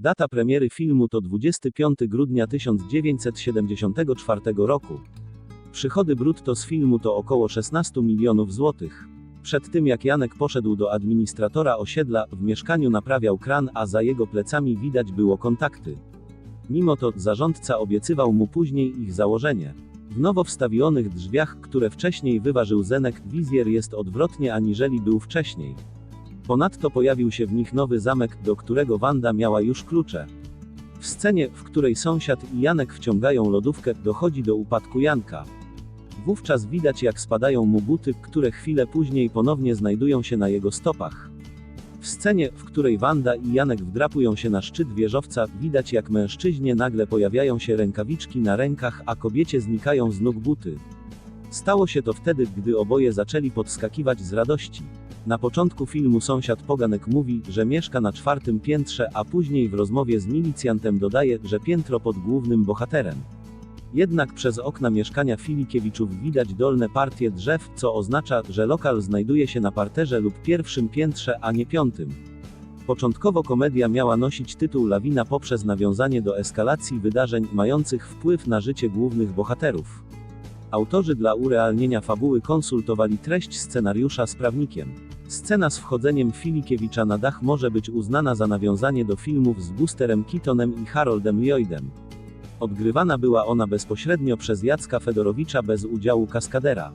Data premiery filmu to 25 grudnia 1974 roku. Przychody brutto z filmu to około 16 milionów złotych. Przed tym jak Janek poszedł do administratora osiedla, w mieszkaniu naprawiał kran, a za jego plecami widać było kontakty. Mimo to, zarządca obiecywał mu później ich założenie. W nowo wstawionych drzwiach, które wcześniej wyważył Zenek, wizjer jest odwrotnie aniżeli był wcześniej. Ponadto pojawił się w nich nowy zamek, do którego Wanda miała już klucze. W scenie, w której sąsiad i Janek wciągają lodówkę, dochodzi do upadku Janka. Wówczas widać jak spadają mu buty, które chwilę później ponownie znajdują się na jego stopach. W scenie, w której Wanda i Janek wdrapują się na szczyt wieżowca, widać jak mężczyźnie nagle pojawiają się rękawiczki na rękach, a kobiecie znikają z nóg buty. Stało się to wtedy, gdy oboje zaczęli podskakiwać z radości. Na początku filmu sąsiad Poganek mówi, że mieszka na czwartym piętrze, a później w rozmowie z milicjantem dodaje, że piętro pod głównym bohaterem. Jednak przez okna mieszkania Filikiewiczów widać dolne partie drzew, co oznacza, że lokal znajduje się na parterze lub pierwszym piętrze, a nie piątym. Początkowo komedia miała nosić tytuł Lawina poprzez nawiązanie do eskalacji wydarzeń mających wpływ na życie głównych bohaterów. Autorzy dla urealnienia fabuły konsultowali treść scenariusza z prawnikiem. Scena z wchodzeniem Filikiewicza na dach może być uznana za nawiązanie do filmów z Busterem Keatonem i Haroldem Lloydem. Odgrywana była ona bezpośrednio przez Jacka Fedorowicza bez udziału kaskadera.